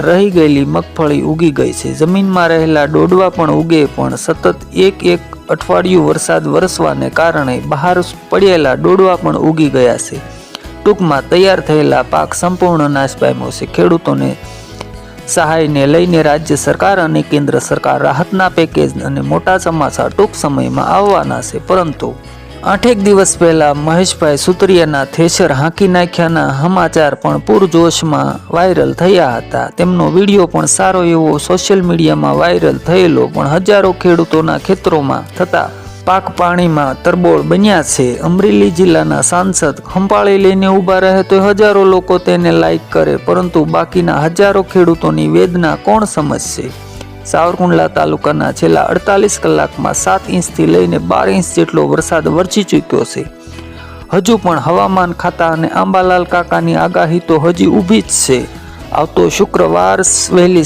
રહી ગયેલી મગફળી ઉગી ગઈ છે. જમીનમાં રહેલા ડોડવા પણ ઉગે, પણ સતત એક એક અઠવાડિયું વરસાદ વરસવાને કારણે બહાર પડેલા ડોડવા પણ ઉગી ગયા છે. ટૂંકમાં તૈયાર થયેલા પાક સંપૂર્ણ નાશ પામ્યો છે. ખેડૂતોને સહાયને લઈને રાજ્ય સરકાર અને કેન્દ્ર સરકાર રાહતના પેકેજ અને મોટા સમાચાર ટૂંક સમયમાં આવવાના છે. પરંતુ આઠેક દિવસ પહેલા મહેશભાઈ સુતરિયાના થેસર હાંકી નાખ્યાના સમાચાર પણ પૂરજોશમાં વાયરલ થયા હતા. તેમનો વીડિયો પણ સારો એવો સોશિયલ મીડિયામાં વાયરલ થયેલો પણ હજારો ખેડૂતોના ખેતરોમાં થતા પાક પાણીમાં તરબોળ બન્યા છે. અમરેલી જિલ્લાના સાંસદ ખંપાળી લઈને ઊભા રહે તો હજારો લોકો તેને લાઇક કરે, પરંતુ બાકીના હજારો ખેડૂતોની વેદના કોણ સમજશે? સાવરકુંડલા તાલુકાના છેલ્લા અડતાલીસ કલાકમાં સાત ઇંચથી લઈને બાર ઇંચ જેટલો વરસાદ વરસી ચૂક્યો છે. હજુ પણ હવામાન ખાતા અને આંબાલાલ કાકાની આગાહી તો હજી ઊભી જ છે. આવતો શુક્રવાર વહેલી